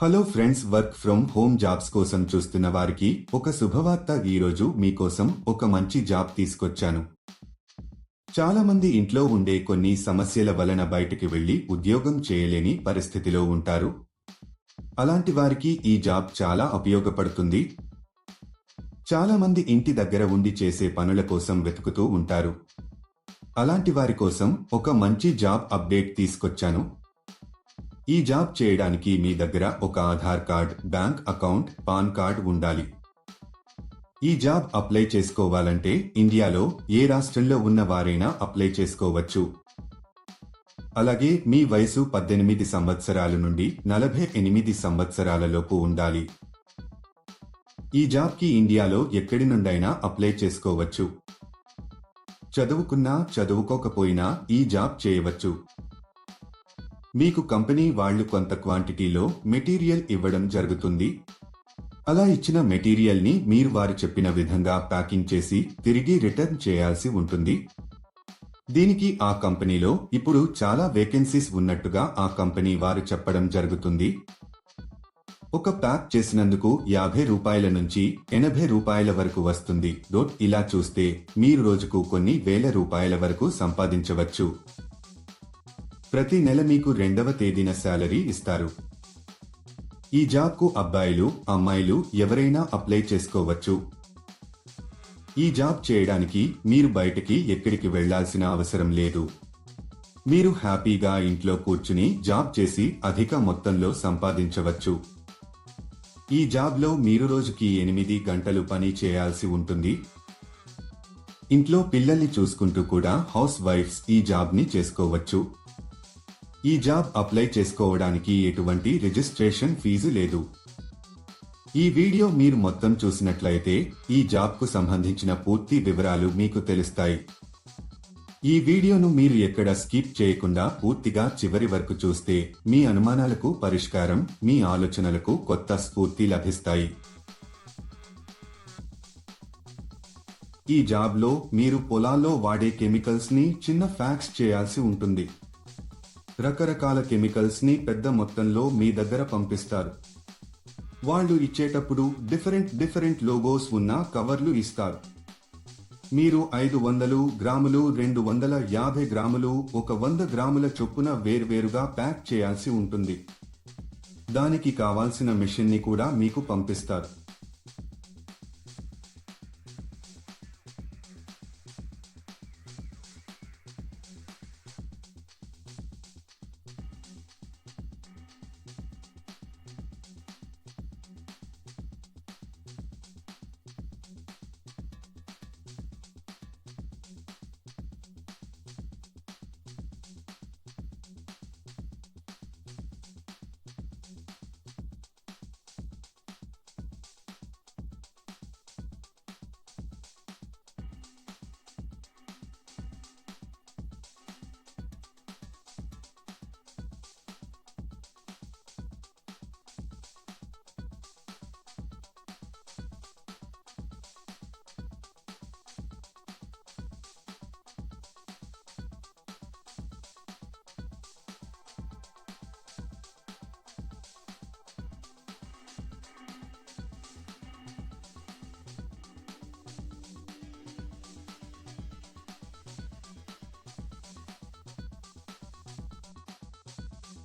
Hello friends work from home jobs కోసం చూస్తున్న వారికి ఒక శుభవార్త ఈరోజు మీకోసం ఒక మంచి జాబ్ తీసుకొచ్చాను. చాలా మంది ఇంట్లో ఉండే కొన్ని సమస్యల వలన బయటికి వెళ్ళి ఉద్యోగం చేయలేని పరిస్థితిలో ఉంటారు. అలాంటి వారికి ఈ జాబ్ చాలా ఉపయోగపడుతుంది. చాలా మంది ఇంటి దగ్గర ఉండి చేసే పనుల కోసం వెతుకుతూ ఉంటారు. అలాంటి వారి కోసం ఒక మంచి జాబ్ అప్డేట్ తీసుకొచ్చాను. ఈ జాబ్ చేయడానికి మీ దగ్గర ఒక Aadhaar card bank account PAN card ఉండాలి. ఈ జాబ్ అప్లై చేసుకోవాలంటే ఇండియాలో ఏ రాష్ట్రంలో ఉన్న వారైనా అప్లై చేసుకోవచ్చు. అలాగే మీ వయసు పద్దెనిమిది సంవత్సరాల నుండి నలభై ఎనిమిది సంవత్సరాలలోపు ఉండాలి. ఈ జాబ్కి ఇండియాలో ఎక్కడి నుండైనా అప్లై చేసుకోవచ్చు. చదువుకున్నా చదువుకోకపోయినా ఈ జాబ్ చేయవచ్చు. మీకు కంపెనీ వాళ్ళు కొంత క్వాంటిటీలో మెటీరియల్ ఇవ్వడం జరుగుతుంది. అలా ఇచ్చిన మెటీరియల్ని మీరు వారు చెప్పిన విధంగా ప్యాకింగ్ చేసి తిరిగి రిటర్న్ చేయాల్సి ఉంటుంది. దీనికి ఆ కంపెనీలో ఇప్పుడు చాలా వేకెన్సీస్ ఉన్నట్టుగా ఆ కంపెనీ వారు చెప్పడం జరుగుతుంది. ఒక ప్యాక్ చేసినందుకు యాభై రూపాయల నుంచి ఎనభై రూపాయల వరకు వస్తుంది. డోట్ ఇలా చూస్తే మీరు రోజుకు కొన్ని వేల రూపాయల వరకు సంపాదించవచ్చు. ప్రతి నెల మీకు రెండవ తేదీన శాలరీ ఇస్తారు. ఈ జాబ్కు అబ్బాయిలు అమ్మాయిలు ఎవరైనా అప్లై చేసుకోవచ్చు. ఈ జాబ్ చేయడానికి మీరు బయటికి ఎక్కడికి వెళ్ళాల్సిన అవసరం లేదు. మీరు హ్యాపీగా ఇంట్లో కూర్చుని జాబ్ చేసి అధిక మొత్తంలో సంపాదించవచ్చు. ఈ జాబ్లో మీరు రోజుకి ఎనిమిది గంటలు పని చేయాల్సి ఉంటుంది. ఇంట్లో పిల్లల్ని చూసుకుంటూ కూడా హౌస్ వైఫ్స్ ఈ జాబ్ని చేసుకోవచ్చు. ఈ జాబ్ అప్లై చేసుకోవడానికి ఎటువంటి రిజిస్ట్రేషన్ ఫీజు లేదు. ఈ వీడియో మీరు మొత్తం చూసినట్లయితే ఈ జాబ్కు సంబంధించిన పూర్తి వివరాలు మీకు తెలుస్తాయి. ఈ వీడియోను మీరు ఎక్కడ స్కిప్ చేయకుండా పూర్తిగా చివరి వరకు చూస్తే మీ అనుమానాలకు పరిష్కారం మీ ఆలోచనలకు కొత్త స్ఫూర్తి లభిస్తాయి. ఈ జాబ్లో మీరు పొలాల్లో వాడే కెమికల్స్ని చిన్న ఫ్యాక్స్ చేయాల్సి ఉంటుంది. రకరకాల కెమికల్స్ని పెద్ద మొత్తంలో మీ దగ్గర పంపిస్తారు. వాళ్ళు ఇచ్చేటప్పుడు డిఫరెంట్ డిఫరెంట్ లోగోస్ ఉన్న కవర్లు ఇస్తారు. మీరు ఐదు వందలు గ్రాములు రెండు వందల యాభై గ్రాములు ఒక వంద గ్రాముల చొప్పున వేర్వేరుగా ప్యాక్ చేయాల్సి ఉంటుంది. దానికి కావాల్సిన మిషన్ని కూడా మీకు పంపిస్తారు.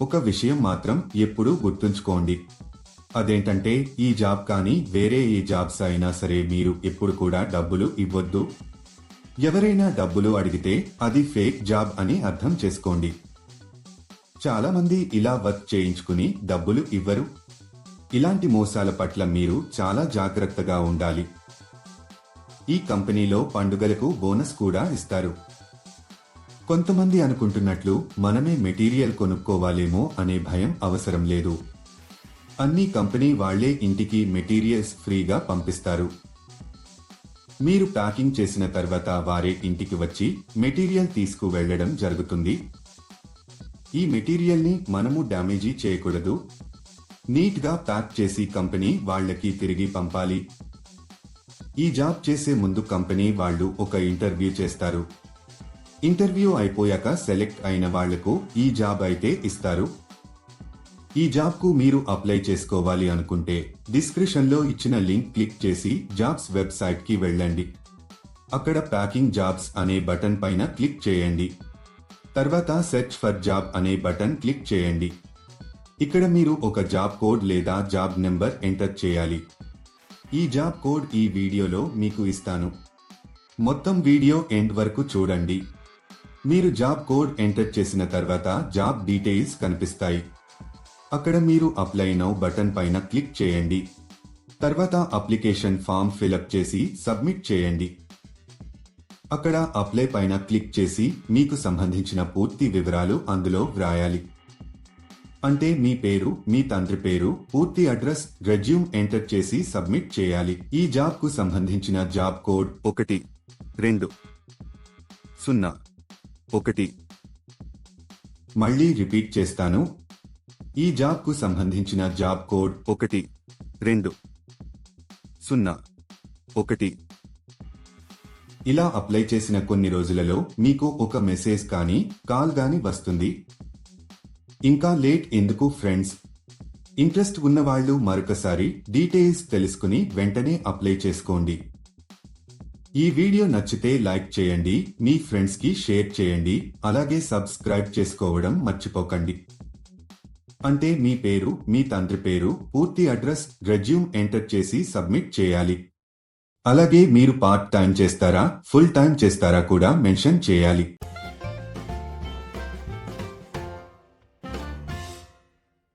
ఒక విషయం మాత్రం ఎప్పుడూ గుర్తుంచుకోండి. అదేంటంటే ఈ జాబ్ కానీ వేరే ఏ జాబ్స్ అయినా సరే మీరు ఎప్పుడు కూడా డబ్బులు ఇవ్వద్దు. ఎవరైనా డబ్బులు అడిగితే అది ఫేక్ జాబ్ అని అర్థం చేసుకోండి. చాలా మంది ఇలా వర్క్ చేయించుకుని డబ్బులు ఇవ్వరు. ఇలాంటి మోసాల పట్ల మీరు చాలా జాగ్రత్తగా ఉండాలి. ఈ కంపెనీలో పండుగలకు బోనస్ కూడా ఇస్తారు. కొంతమంది అనుకుంటున్నట్లు మనమే మెటీరియల్ కొనుక్కోవాలేమో అనే భయం అవసరం లేదు. అన్ని కంపెనీ వాళ్ళే ఇంటికి మెటీరియల్స్ ఫ్రీగా పంపిస్తారు. మీరు ప్యాకింగ్ చేసిన తర్వాత వారే ఇంటికి వచ్చి మెటీరియల్ తీసుకు వెళ్ళడం జరుగుతుంది. ఈ మెటీరియల్ని మనము డ్యామేజీ చేయకూడదు. నీట్గా ప్యాక్ చేసి కంపెనీ వాళ్ళకి తిరిగి పంపాలి. ఈ జాబ్ చేసే ముందు కంపెనీ వాళ్ళు ఒక ఇంటర్వ్యూ చేస్తారు. ఇంటర్వ్యూ అయిపోయాక సెలెక్ట్ అయిన వాళ్ళకు ఈ జాబ్ అయితే ఇస్తారు. ఈ జాబ్కు మీరు అప్లై చేసుకోవాలి అనుకుంటే డిస్క్రిప్షన్లో ఇచ్చిన లింక్ క్లిక్ చేసి జాబ్స్ వెబ్సైట్కి వెళ్ళండి. అక్కడ ప్యాకింగ్ జాబ్స్ అనే బటన్ పైన క్లిక్ చేయండి. తర్వాత సెర్చ్ ఫర్ జాబ్ అనే బటన్ క్లిక్ చేయండి. ఇక్కడ మీరు ఒక జాబ్ కోడ్ లేదా జాబ్ నెంబర్ ఎంటర్ చేయాలి. ఈ జాబ్ కోడ్ ఈ వీడియోలో మీకు ఇస్తాను. మొత్తం వీడియో ఎండ్ వరకు చూడండి. మీరు జాబ్ కోడ్ ఎంటర్ చేసిన తర్వాత జాబ్ డీటెయిల్స్ కనిపిస్తాయి. అక్కడ మీరు అప్లై నౌ బటన్ పైన క్లిక్ చేయండి. తర్వాత అప్లికేషన్ ఫామ్ ఫిలప్ చేసి సబ్మిట్ చేయండి. అక్కడ అప్లై పైన క్లిక్ చేసి మీకు సంబంధించిన పూర్తి వివరాలు అందులో వ్రాయాలి. అంటే మీ పేరు మీ తండ్రి పేరు పూర్తి అడ్రస్ రెజ్యూమ్ ఎంటర్ చేసి సబ్మిట్ చేయాలి. ఈ జాబ్కు సంబంధించిన జాబ్ కోడ్ ఒకటి రెండు సున్నా. ఒకటి. మళ్ళీ రిపీట్ చేస్తాను. ఈ జాబ్కు సంబంధించిన జాబ్ కోడ్ ఒకటి రెండు సున్నా ఒకటి. ఇలా అప్లై చేసిన కొన్ని రోజులలో మీకు ఒక మెసేజ్ కానీ కాల్ గాని వస్తుంది. ఇంకా లేట్ ఎందుకు ఫ్రెండ్స్? ఇంట్రెస్ట్ ఉన్నవాళ్ళు మరొకసారి డీటెయిల్స్ తెలుసుకుని వెంటనే అప్లై చేసుకోండి. ఈ వీడియో నచ్చితే లైక్ చేయండి మీ ఫ్రెండ్స్కి షేర్ చేయండి అలాగే సబ్స్క్రైబ్ చేసుకోవడం మర్చిపోకండి. అంటే మీ పేరు మీ తండ్రి పేరు పూర్తి అడ్రస్ రెజ్యూమ్ ఎంటర్ చేసి సబ్మిట్ చేయాలి. అలాగే మీరు పార్ట్ టైం చేస్తారా ఫుల్ టైం చేస్తారా కూడా మెన్షన్ చేయాలి.